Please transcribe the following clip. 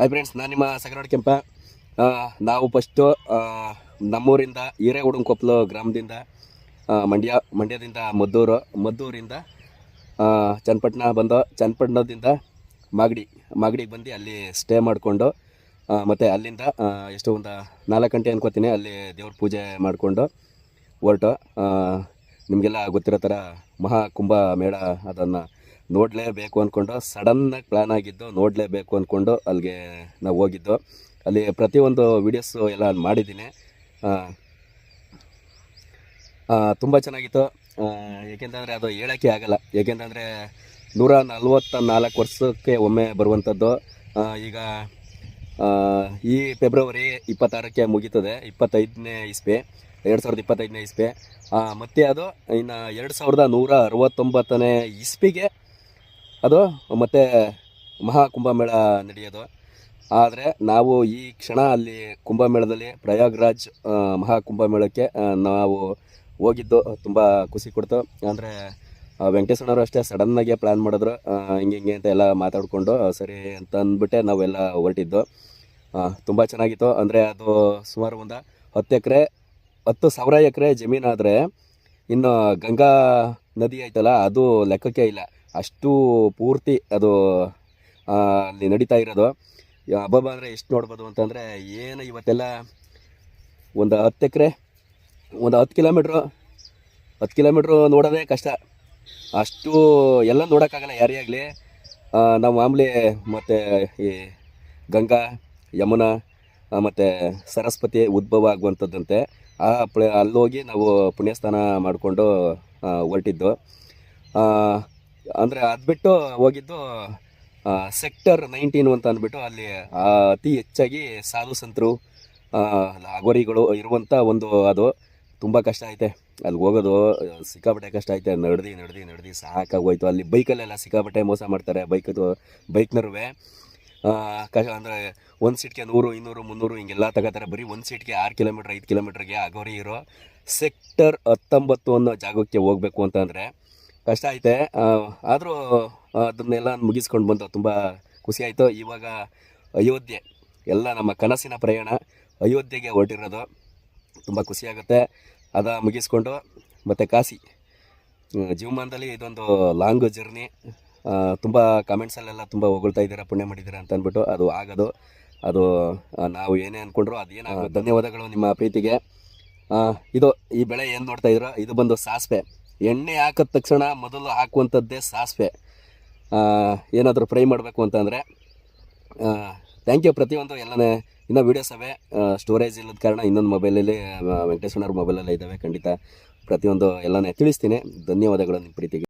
Hi friends ನಾನು ನಿಮ್ಮ ಸಗರಾಡ್ ಕೆಂಪ. ನಾವು ಫಸ್ಟು ನಮ್ಮೂರಿಂದ ಹಿರೇಗುಡಂಕೊಪ್ಪಲು ಗ್ರಾಮದಿಂದ ಮಂಡ್ಯ, ಮಂಡ್ಯದಿಂದ ಮದ್ದೂರು, ಮದ್ದೂರಿಂದ ಚನ್ನಪಟ್ಟಣ ಬಂದು, ಚನ್ನಪಟ್ಟಣದಿಂದ ಮಾಗಡಿ, ಮಾಗಡಿಗೆ ಬಂದು ಅಲ್ಲಿ ಸ್ಟೇ ಮಾಡಿಕೊಂಡು ಮತ್ತು ಅಲ್ಲಿಂದ ಎಷ್ಟು ಒಂದು ನಾಲ್ಕು ಗಂಟೆ ಅನ್ಕೋತೀನಿ, ಅಲ್ಲಿ ದೇವ್ರ ಪೂಜೆ ಮಾಡಿಕೊಂಡು ಹೊರಟು. ನಿಮಗೆಲ್ಲ ಗೊತ್ತಿರೋ ಥರ ಮಹಾಕುಂಭ ಮೇಳ ಅದನ್ನು ನೋಡಲೇಬೇಕು ಅಂದ್ಕೊಂಡು ಸಡನ್ನಾಗಿ ಪ್ಲ್ಯಾನ್ ಆಗಿದ್ದು ನೋಡಲೇಬೇಕು ಅಂದ್ಕೊಂಡು ಅಲ್ಲಿಗೆ ನಾವು ಹೋಗಿದ್ದು. ಅಲ್ಲಿ ಪ್ರತಿಯೊಂದು ವೀಡಿಯೋಸು ಎಲ್ಲ ಮಾಡಿದ್ದೀನಿ. ತುಂಬ ಚೆನ್ನಾಗಿತ್ತು. ಏಕೆಂತಂದರೆ ಅದು ಹೇಳೋಕ್ಕೆ ಆಗಲ್ಲ. ಏಕೆಂತಂದರೆ ನೂರ ನಲ್ವತ್ತ ನಾಲ್ಕು ವರ್ಷಕ್ಕೆ ಒಮ್ಮೆ ಬರುವಂಥದ್ದು. ಈಗ ಈ ಫೆಬ್ರವರಿ ಇಪ್ಪತ್ತಾರಕ್ಕೆ ಮುಗೀತದೆ. ಇಪ್ಪತ್ತೈದನೇ ಇಸ್ಪೆ ಎರಡು ಸಾವಿರದ ಇಪ್ಪತ್ತೈದನೇ ಇಸ್ಪೆ ಮತ್ತೆ ಅದು ಇನ್ನು ಎರಡು ಸಾವಿರದ ನೂರ ಅರವತ್ತೊಂಬತ್ತನೇ ಇಸ್ಪಿಗೆ ಅದು ಮತ್ತೆ ಮಹಾ ಕುಂಭಮೇಳ ನಡೆಯೋದು. ಆದರೆ ನಾವು ಈ ಕ್ಷಣ ಅಲ್ಲಿ ಕುಂಭಮೇಳದಲ್ಲಿ ಪ್ರಯಾಗ್ರಾಜ್ ಮಹಾ ಕುಂಭಮೇಳಕ್ಕೆ ನಾವು ಹೋಗಿದ್ದು ತುಂಬ ಖುಷಿ ಕೊಡ್ತು. ಅಂದರೆ ವೆಂಕಟೇಶ್ವರವರು ಅಷ್ಟೇ ಸಡನ್ನಾಗೆ ಪ್ಲ್ಯಾನ್ ಮಾಡಿದ್ರು ಹಿಂಗೆ ಹಿಂಗೆ ಅಂತ ಎಲ್ಲ ಮಾತಾಡಿಕೊಂಡು ಸರಿ ಅಂತ ಅಂದ್ಬಿಟ್ಟೆ ನಾವೆಲ್ಲ ಹೊರಟಿದ್ದು. ತುಂಬ ಚೆನ್ನಾಗಿತ್ತು. ಅಂದರೆ ಅದು ಸುಮಾರು ಒಂದು ಹತ್ತು ಎಕರೆ, ಹತ್ತು ಸಾವಿರ ಎಕರೆ ಜಮೀನಾದರೆ ಇನ್ನು ಗಂಗಾ ನದಿ ಐತಲ್ಲ, ಅದು ಲೆಕ್ಕಕ್ಕೆ ಇಲ್ಲ. ಅಷ್ಟು ಪೂರ್ತಿ ಅದು ಅಲ್ಲಿ ನಡೀತಾ ಇರೋದು. ಹಬ್ಬ ಅಂದರೆ ಎಷ್ಟು ನೋಡ್ಬೋದು ಅಂತಂದರೆ, ಏನು ಇವತ್ತೆಲ್ಲ ಒಂದು ಹತ್ತು ಎಕರೆ, ಒಂದು ಹತ್ತು ಕಿಲೋಮೀಟ್ರು ಹತ್ತು ಕಿಲೋಮೀಟ್ರು ನೋಡೋದೇ ಕಷ್ಟ. ಅಷ್ಟು ಎಲ್ಲ ನೋಡೋಕ್ಕಾಗಲ್ಲ ಯಾರೇ ಆಗಲಿ. ನಾವು ಮಾಮೂಲಿ ಮತ್ತು ಈ ಗಂಗಾ, ಯಮುನಾ ಮತ್ತು ಸರಸ್ವತಿ ಉದ್ಭವ ಆಗುವಂಥದ್ದಂತೆ, ಆ ಪ್ಲೇ, ಅಲ್ಲೋಗಿ ನಾವು ಪುಣ್ಯಸ್ನಾನ ಮಾಡಿಕೊಂಡು ಹೊರಟಿದ್ದು. ಅಂದರೆ ಅದು ಬಿಟ್ಟು ಹೋಗಿದ್ದು ಸೆಕ್ಟರ್ ನೈನ್ಟೀನ್ ಅಂತ ಅಂದ್ಬಿಟ್ಟು ಅಲ್ಲಿ ಅತಿ ಹೆಚ್ಚಾಗಿ ಸಾಧು ಸಂತರು ಅಗೋರಿಗಳು ಇರುವಂಥ ಒಂದು ಅದು ತುಂಬ ಕಷ್ಟ ಐತೆ. ಅಲ್ಲಿ ಹೋಗೋದು, ಸಿಕ್ಕಾಪಟ್ಟೆ ಕಷ್ಟ ಐತೆ. ನಡೆದು ನಡೆದು ನಡೆದು ಸಾಕಾಗೋಯ್ತು. ಅಲ್ಲಿ ಬೈಕಲ್ಲೆಲ್ಲ ಸಿಕ್ಕಾಪಟ್ಟೆ ಮೋಸ ಮಾಡ್ತಾರೆ. ಬೈಕದು ಬೈಕ್ನರುವೆ ಕಷ್ಟ ಅಂದರೆ ಒಂದು ಸೀಟ್ಗೆ ನೂರು, ಇನ್ನೂರು, ಮುನ್ನೂರು ಹಿಂಗೆಲ್ಲ ತಗೋತಾರೆ. ಬರೀ ಒಂದು ಸೀಟ್ಗೆ ಆರು ಕಿಲೋಮೀಟ್ರ್, ಐದು ಕಿಲೋಮೀಟ್ರಿಗೆ ಅಗೋರಿ ಇರೋ ಸೆಕ್ಟರ್ ಹತ್ತೊಂಬತ್ತು ಅನ್ನೋ ಜಾಗಕ್ಕೆ ಹೋಗಬೇಕು ಅಂತಂದರೆ ಕಷ್ಟ ಐತೆ. ಆದರೂ ಅದನ್ನೆಲ್ಲ ಮುಗಿಸ್ಕೊಂಡು ಬಂದು ತುಂಬ ಖುಷಿ ಆಯಿತು. ಇವಾಗ ಅಯೋಧ್ಯೆ ಎಲ್ಲ ನಮ್ಮ ಕನಸಿನ ಪ್ರಯಾಣ ಅಯೋಧ್ಯೆಗೆ ಹೊರಟಿರೋದು ತುಂಬ ಖುಷಿಯಾಗುತ್ತೆ ಅದ ಮುಗಿಸ್ಕೊಂಡು ಮತ್ತು ಕಾಶಿ. ಜೀವಮಾನದಲ್ಲಿ ಇದೊಂದು ಲಾಂಗ್ ಜರ್ನಿ. ತುಂಬ ಕಮೆಂಟ್ಸಲ್ಲೆಲ್ಲ ತುಂಬ ಹೊಗಳ್ತಾ ಇದ್ದೀರಾ ಪುಣ್ಯ ಮಾಡಿದ್ದೀರಾ ಅಂತ ಅಂದ್ಬಿಟ್ಟು ಅದು ಆಗೋದು. ಅದು ನಾವು ಏನೇ ಅಂದ್ಕೊಂಡ್ರು ಅದೇನು ಧನ್ಯವಾದಗಳು ನಿಮ್ಮ ಪ್ರೀತಿಗೆ. ಇದು ಈ ಬೆಳೆ ಏನು ನೋಡ್ತಾ ಇದ್ರು ಇದು ಬಂದು ಸಾಸಿವೆ. ಎಣ್ಣೆ ಹಾಕಿದ ತಕ್ಷಣ ಮೊದಲು ಹಾಕುವಂಥದ್ದೇ ಸಾಸಿವೆ. ಏನಾದರೂ ಫ್ರೈ ಮಾಡಬೇಕು ಅಂತಂದರೆ ಥ್ಯಾಂಕ್ ಯು ಪ್ರತಿಯೊಂದು ಎಲ್ಲನೇ. ಇನ್ನೂ ವೀಡಿಯೋಸ್ ಅವೇ ಸ್ಟೋರೇಜ್ ಇಲ್ಲದ ಕಾರಣ ಇನ್ನೊಂದು ಮೊಬೈಲಲ್ಲಿ ವೆಂಕಟೇಶ್ವರ ಮೊಬೈಲಲ್ಲೇ ಇದ್ದಾವೆ ಖಂಡಿತ. ಪ್ರತಿಯೊಂದು ಎಲ್ಲನೇ ತಿಳಿಸ್ತೀನಿ. ಧನ್ಯವಾದಗಳು ನಿಮ್ಮ ಪ್ರೀತಿಗೆ.